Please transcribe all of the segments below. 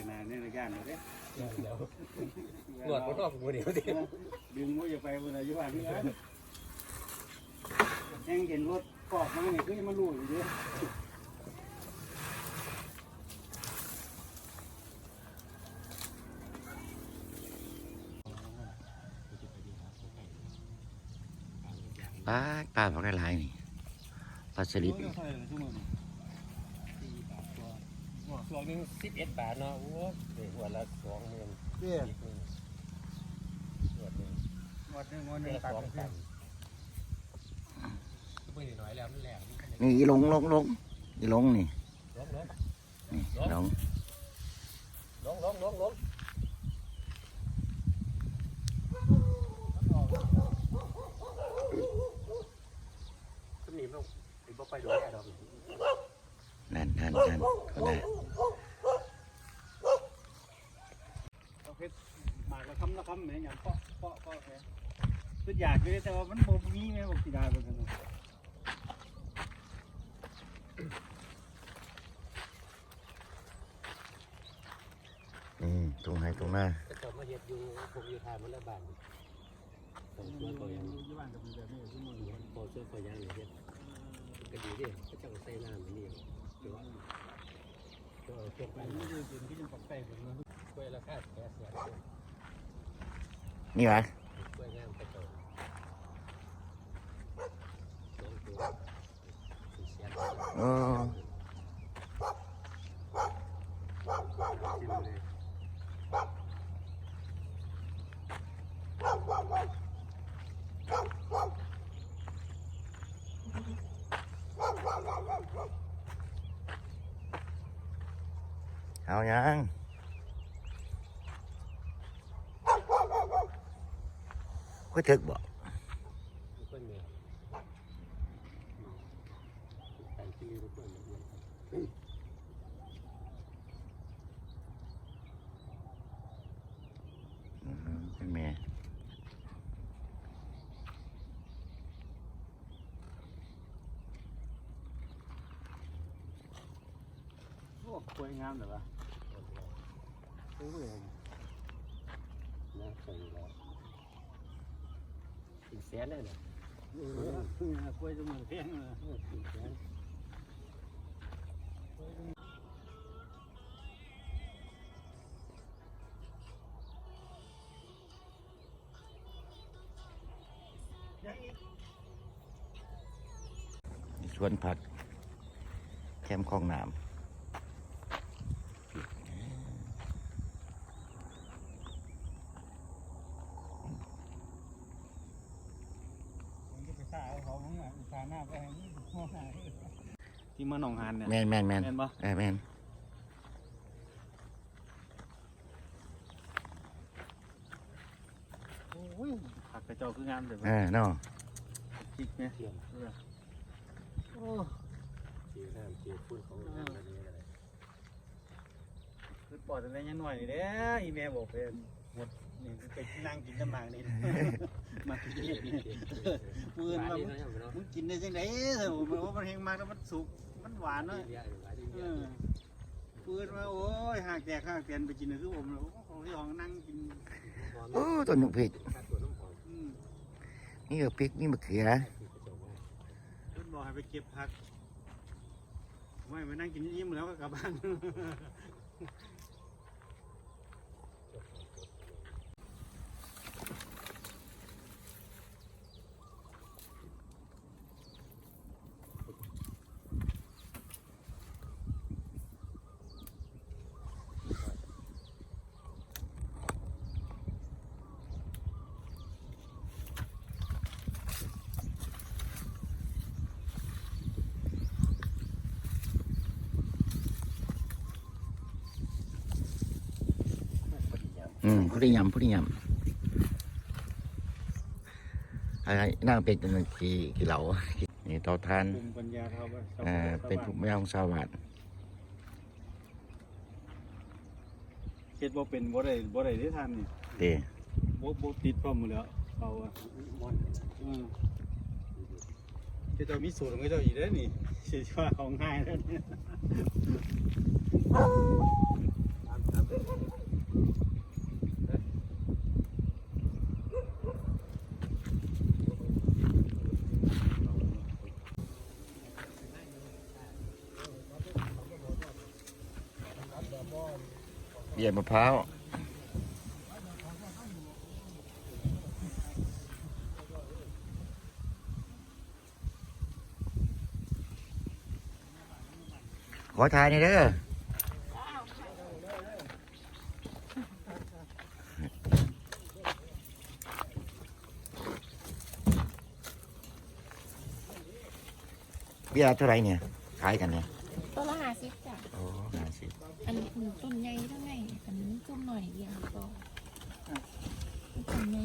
กหนาเนี่ยในย่านเลยเดี๋ยวหนวดมันออกกูเดี๋ยวดิดึงว่าจะไปบนอายุวันนี้นะยังเห็นรถกอกมาเนี่ยก็ยังมาลู่อยู่ด้วยปลาปลาผักได้หลายนี่ปลาสลิด ตัวหนึงสิบเอ็ดบาทเนาะโอ้เดี๋ยวหัวละสองหมื่นเตี้ยอีกหนึ่งหัวหนึ่งวัดหนึ่งวันหเดืนึ่องนละตัดสองกันตันเมื่อน้อยแล้วนั่นแหละนี่อีหลงลงลงอีหลงนี่ล้มล้มนี่หลงล้มล้มล้มล้มต้นนี้มันไอ้บ่ไปดูแลดอกนั่นนั่นนั่นเขาได้ เอาเพชรหมากละคำละคำเนี่ยอย่างเปาะเปาะเปาะแค่คืออยากเลยแต่ว่ามันโมมีไหมบอกสีดาเป็นกันนี่ตรงไหนตรงหน้าก็จะมาเฮ็ดอยู่ผมอยู่ทานมันละบาทผมช่วยเขายังยี่บ้านกับมีแบบนี้ที่มึงพอช่วยเขายังเฮ็ดก็ดีดิก็จะใส่น้ำนี่เดี๋ยวก็เก็บไปไว้ไม่ได้กินที่ยังปักไก่ผมนะกล้วยราคาแค่เสียนี่ วะ กล้วยงามกระโจนสองตัวสี่เสีย โอ้ กินเลย เอายัง ก็ถึกบ่กล้วยเมียแต่ที่ รู้กล้วยเมียอืมเป็นแม่โอ้กล้วยงามเลยวะโอ้ยนะใส่แล้วสี่แสนเลยนะเออกล้วยจะมือนแพงเลยสี่แสนสวนผักแคมป์คลองน้ผมจะไปซ่าเอาเขามึงอะซ่าหน้าไปให้มึงมองหน้า ที่มาหนองหานเนี่ยำแม่นแม่นแม่นแม่นปะเออแม่นโอ้ยผักกระเจ้าคืองามเลยเออเนาะจิกเนี่ยเทียมโอ้เทียมน้ำเทียมพุ่นของน้ำอะไรนี่อะไรคือปอดอะไรยังหน่อยนี่เด้ออีแม่บอกเป็นหมดนี่ไปนั่งกินน้ำหมากนี่มากินเห็ดนี่ปืนมามึงกินได้จังไดเถอะมันว่ามันแห้งมากแล้วมันสุก มันหวานเนาะเออปืนมาโอ้ยหากแตกหากเตียนไปกินคือผมแล้วของที่ห้องนั่งกินโอ้ต้นยุกพริกอืมนี่ก็พริกนี่มะเขือเพิ่นบอกให้ไปเก็บผักไม่ไปนั่งกินยิ้มแล้วก็กลับบ้าน อืมผู้ที่ยำผู้ที่ยำอะไรนั่งเป็นกันกี่กี่เหลานี่เตาทานภูมิปัญญาเขาไปเอ่อเป็นผู้ไม่ของชาวบ้านเฮ็ดบ่เป็นบ่ได้บ่ได้ที่ทานนี่เด้บ่บ่ติดพร้อมหมดแล้วเขาอะอืมเจ้ามีสูตรของเจ้าอีกเด้อนี่สิว่าของง่ายแล้วเนี่ย ตามตามไป เบี ยร์มะพร้าวขอทายหนี่อยเด้อเบียร์เท่าไหรเนี่ย ขายกันเนี่ย ตัวละห้าสิบจ้ะ โอ้ห้าสิบอันนี้คือต้นใหญ่เท่าไหร่อันนี้ต้นหน่อยเดียวก็ต้นใหญ่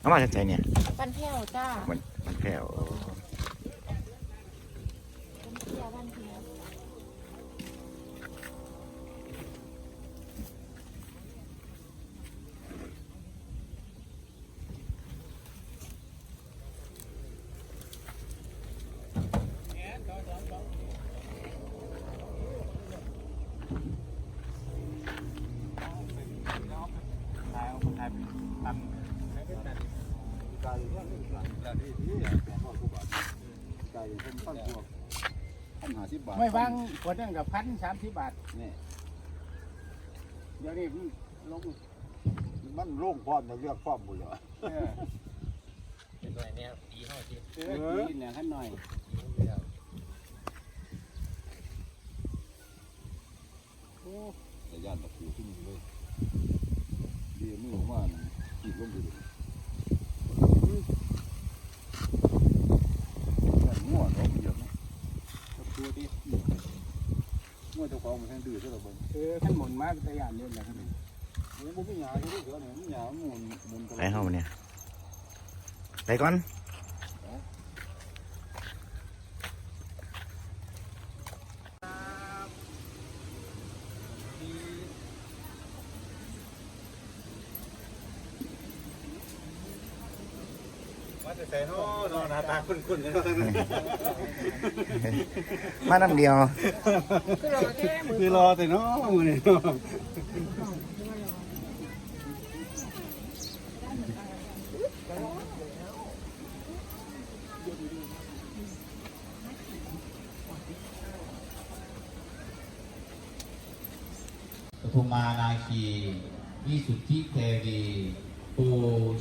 เอามาจากไหนเนี่ยปันแพ้วจ้ามันมันแผ่วโอ้ต้นเทียบ้านเทียขายเอาคนขายเป็นตันไก่เนี่ยนี่หลังแล้วนี่นี่แปดร้อยกว่าบาทไก่เป็นพันพว กพันห้าสิบบาทไม่วางคนนึงกับพันสามสิบบาทนี่เดี๋ยวนี้มันลงมันโล่งพร้อมนะเรียกพร้อมหมดเลยเออเป็นตัวเนี้ยปีห้าสิบเออกินเนี่ยขั้นหน่อยแต่ย่านตะปูขึ้นเลยเดี๋ยวมือออกมาขีดลงไปเลยง่วงเนาะมันเยอะนะ ดูดิ ง่วงเจ้าของมันแทงดื้อเท่าไหร่บ้างเออขั้นหมุนมาเป็นตะยานเล่นแหละขั้นนี้มันบ่มีหยาใช่ไหมเสือเนี่ยมีหยาหมุนหมุนตลอดไปเข้ามาเนี่ยไปก่อน ใส่เนาะเนาะหน้าตาคุ้นๆกันเนาะมาน้ำเดียว คือเราแค่มือคือรอแต่เนาะมื้อนี้เนาะปทุมานาคีวิสุทธิเทวีปู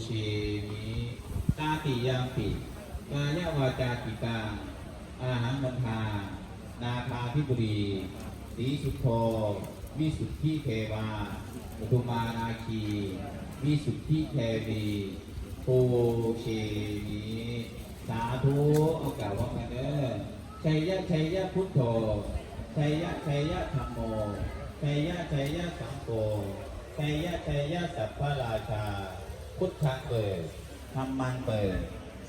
ชีมิ ตาติยังปิกายวาจาติกังอาหังมันทา นาคาธิบุรีสีสุโธวิสุทธิเทวาปทุมานาคีวิสุทธิเทวีปูชีมิสาธุเอากล่าวว่ากันเด้อชัยยะชัยยะพุทโธชัยยะชัยยะธรรมโมชัยยะชัยยะสังโฆชัยยะชัยยะสัพพราชา พุทธังเปิด ธรรมังเปิด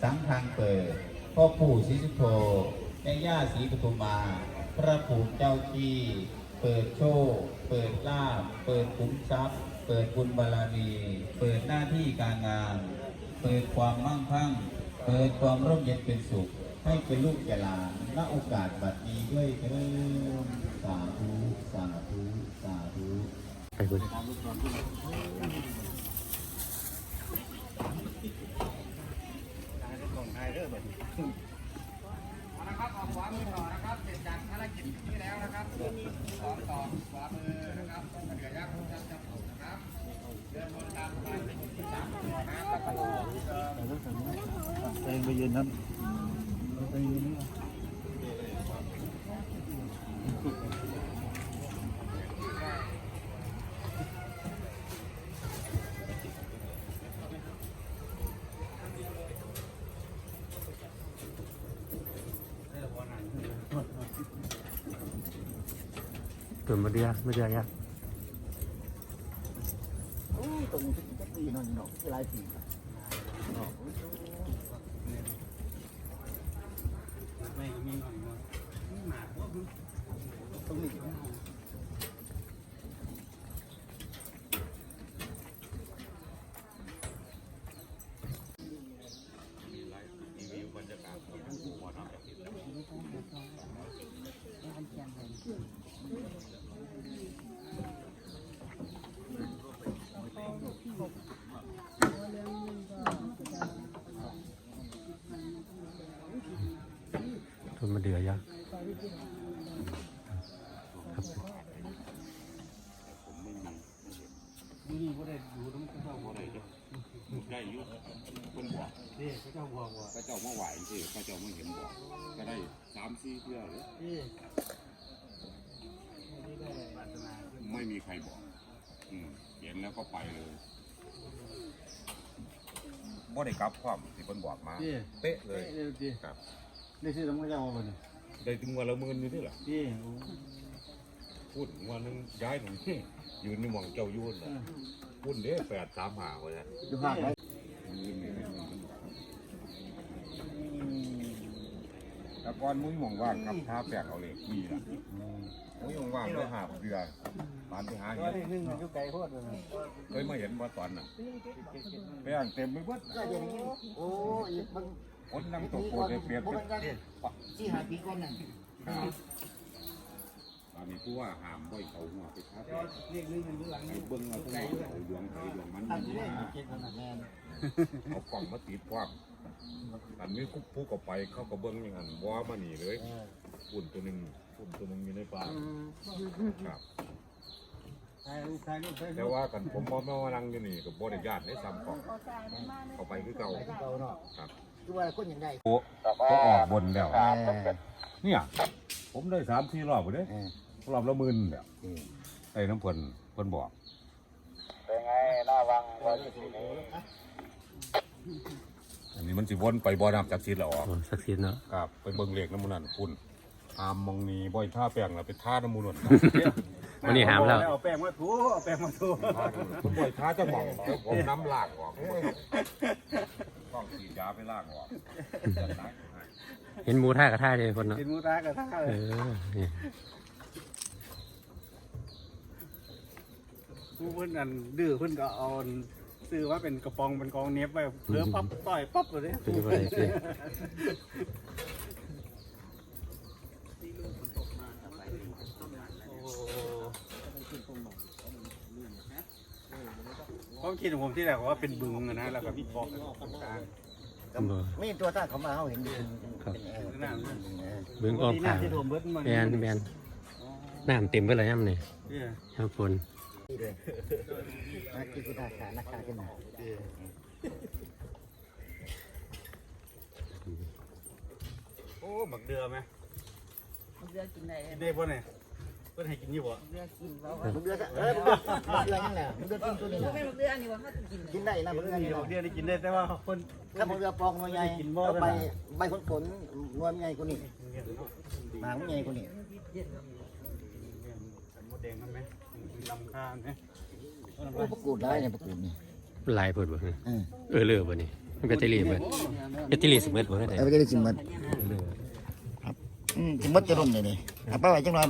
สังฆังเปิด พ่อปู่ศรีสุโธแม่ย่าศรีปทุมา พระปู่เจ้าที่ เปิดโชค เปิดลาภเปิดขุมทรัพย์ เปิดบุญบารมี เปิดหน้าที่การงาน เปิดความมั่งคั่ง เปิดความร่มเย็นเป็นสุข ให้เป็นลูกแก่หลานณโอกาสบัดนี้ด้วยเถิดสาธุ สาธุ สาธุไปบุญ ของไทยเด้อ นะครับออกขวามือต่อนะครับเสร็จจากภารกิจนี้แล้วนะครับสองต่อขวามือนะครับเหลือยักษ์จับจับนะครับเดินบนตามไปสามนะครับแล้วก็ลงไปไปยืนนั่นปยืนนี่ ตุ่นมาเดียมาเดียยะโอ้ยตรงนี้จะปีนอนเนาะหลายปี ไม่มีหน่อยเนาะหมาว่าตรงนี้ ตุ่น มาเดียยะครับนี่บ่ได้ดูน้ำเจ้าบ่บ่ได้เด้อได้ยู่เพิ่นบอกเด้เขาเจ้าบอกว่าพระเจ้ามาไหวสิพระเจ้ามาเห็นบอกก็ได้สามสี่เทื่อเลยเด้ไม่ได้ปรารถนาไม่มีใครบอกอืมเห็นแล้วก็ไปเลยบ่ได้กลับความที่เพิ่นบอกมา เป๊ะเลยครับ ได้ซื้อน้ำเจ้าบ่นี่ได้ถึงวันละหมื่นอยู่ที่ล่ะเด้โอ้พูดวันหนึงย้ายหนูยืนในหม่องเจ้ายุ่นน่ะพูดเด้แปดสามหาว่าซั่นอยู่ภาคไหนยืนนี่แต่ก่อนมุ้ยหม่องว่างกับท้าแปลกเอาเลยมีล่ะมุ้ยหม่องว่างได้หาเดือนปานที่หาตัวเห็นนี้นึงอยู่ไกลโพดเลยเคยมาเห็นว่าตอนน่ะแป้งเต็มไปหมดก็อย่างนี้โอ้ยมัน คนนั่งตกโกดเลยเปลี่ยบเป็นมันกันสี่ห้าปีก่อนนั่นตอนนี้ผู้ว่าหามบ่อยเขาหัวไปท้าแปลกเลขนึงอยู่หลังไอ้เบิ้งเอาต้องเอาดวงไผ่ดวงมันอันมีนี้มาเจ็ดขนาดนั้นเอากล่องมาติดพร้อมอันนี้คุกผู้ก็ไปเข้าก็เบิ้งอย่างนั้นว่ามานี่เลยปุ่นตัวหนึ่งปุ่นตัวหนึ่งอยู่ในป่าครับแต่ว่ากันผมพอแมาว่านั่งอยู่นี่กับบริญาตได้ซ้ำกล่องเขาไปคือเก่าครับ คือว่าคนอย่างไรโอ้ก็ออกบนแล้วเนี่ย ผมได้สามสี่รอบเลยรอบละหมื่นแล้วไอ้น้ำเพิ่นเพิ่นบอกอันนี้มันสิวนไปบ่อน้ำจากชิดแล้วออกสักทีเนาะครับไปเบิ่งเลขน้ำมันนั่นคุณอามมองนี้บ่อยท่าแป้งแล้วไปท่าน้ำมูลนั่นวันนี้หามแล้วเอาแป้งมาถูเอาแป้งมาถูผมบ่อยท่าจะหมองเดี๋ยวผมน้ำลากออก ต้องฉีดยาไปลากออกจะตายเห็นหมูท่ากระท่าเลยคนเนาะกินหมูตากระทะเลเอยอนี่ผู้เพิ่นอันดื้อเพิ่นก็เอาซื้อว่าเป็นกระป๋องเป็นกองเนี้ยบไปเพิ่มปั๊บต่อยปั๊บเลยเป็นอะไรสิ ความคิดของผมที่แรกว่าเป็นบึงอะนะแล้วก็มีบอกกันตรงกลาง บ่ ไม่ตัวตั้งเขามาเขาเห็นอยู่ครับ เป็นแอร์น้เบิ่งออกที่ข้างน้ำที่โดมเบิดมันแมนแมนน้ำเต็มไปเลยย่ำนี่เนี่ยย่ำฝนที่เลยนักกีฬาขานักขาขึ้นมาโอ้หมักเดือไหมเรือกินได้กินได้ป่ะเนี่ยเพิ่นให้กินอยู่บ่เรือกินแล้วมึงเดือดเออมึงเดือดยังไงมึงเดือดกินตัวนี้ไม่เรือนี่ว่าเขากินกินได้นะมึงเดือดเดี๋ยวเดือได้กินได้แต่ว่าคนถ้ามึงเดือดปองหน่วยใหญ่ใบใบผลผลรวมใหญ่กว่านี้หางใหญ่กว่านี้ขันมดแดงมันไหมลำข้าวไหมโอ้ประกูดได้เนี่ยประกูดนี่หลายเปิดบ่เออเออเลือบ่นี่มันแบตเตอรี่เบิดแบตเตอรี่สิเบิดบ่ได้เอาไปได้กินหมดเอออืมจะมดจะรุ่นเลยนี่เอาไปไว้จังหวะ